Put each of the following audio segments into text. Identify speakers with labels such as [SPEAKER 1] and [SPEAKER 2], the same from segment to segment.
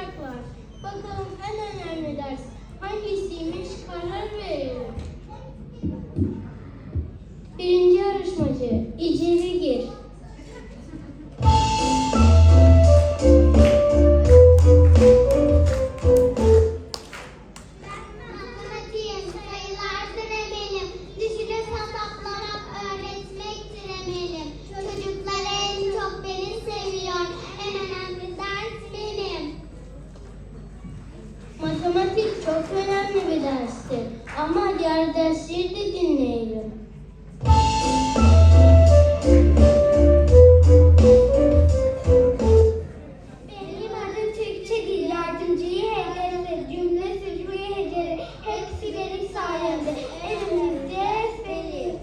[SPEAKER 1] kaynak var. Bakalım en önemli ders hangisiymiş karar verelim. Birinci yarışmacı, içeri gir. Matematik çok önemli bir derstir. Ama diğer dersleri de dinleyelim.
[SPEAKER 2] Benim adım Türkçe Dil Yardımcıyı Heceli, cümle heceli. Hepsi benim sayemde. Elimizde ezberi.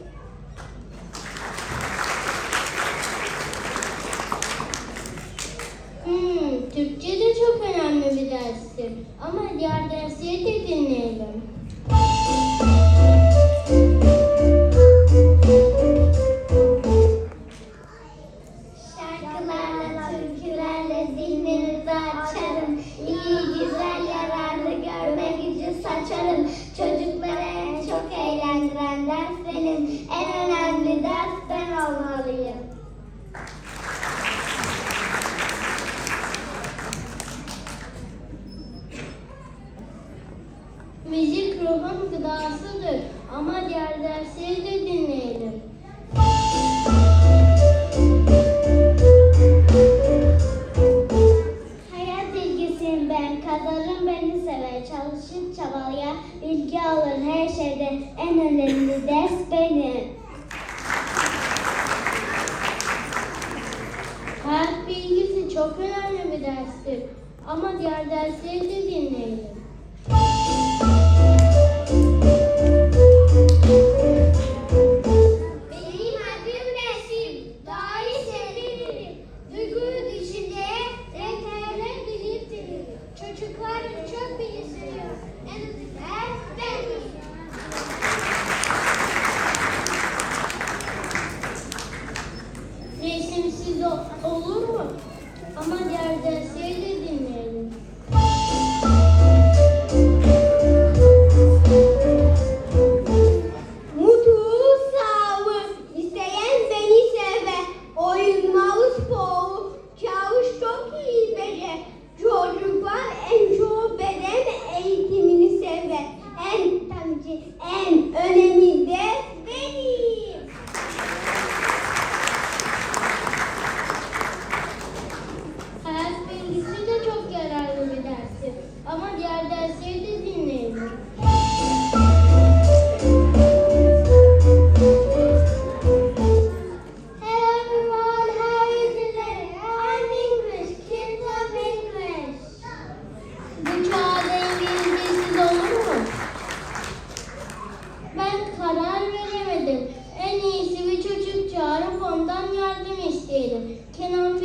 [SPEAKER 1] Hmm, Türkçe de çok önemli bir derstir. Ama diğer dersleri de dinleyelim. Ruhun gıdasıdır. Ama diğer dersleri de dinleyelim.
[SPEAKER 2] Hayat bilgisiyim ben, kazanırım beni sever. Çalışıp çabalaya bilgi alır her şeyde. En önemli ders benim.
[SPEAKER 1] Hayat bilgisi çok önemli bir derstir. Ama diğer dersleri de dinleyelim.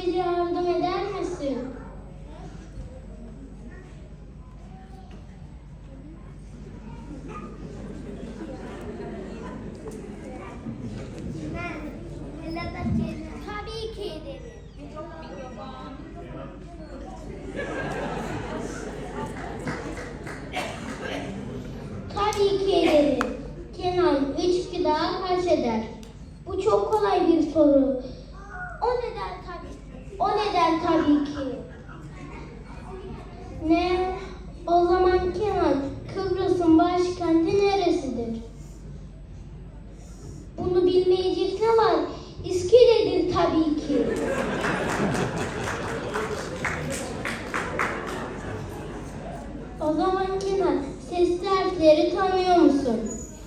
[SPEAKER 1] Bize yardım eder misin?
[SPEAKER 2] Tabii ki ederim.
[SPEAKER 1] Tabii ki ederim. Kenan 3 2 daha kaç eder? Bu çok kolay bir soru.
[SPEAKER 2] O neden tabii?
[SPEAKER 1] O neden tabii ki? Ne? O zaman Kenan, Kıbrıs'ın başkenti neresidir? Bunu bilmeyecek ne var? İskele'dir tabii ki. O zaman Kenan, sesli harfleri tanıyor musun?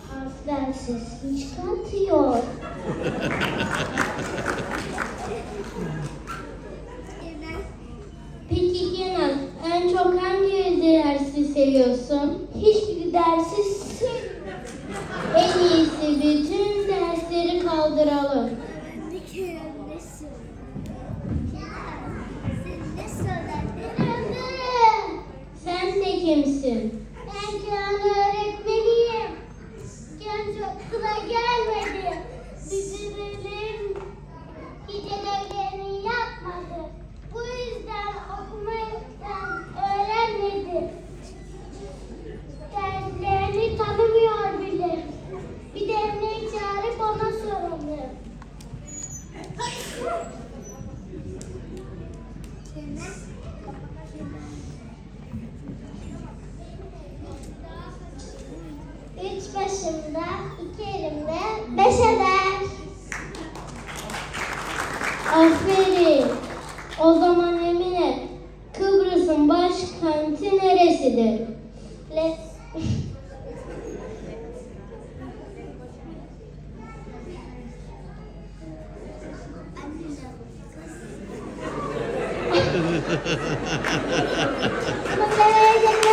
[SPEAKER 1] Harfler sesini çıkartıyor.
[SPEAKER 2] Sen ne
[SPEAKER 1] kimsin? Aferin. O zaman Emine, Kıbrıs'ın başkenti neresidir?
[SPEAKER 2] Le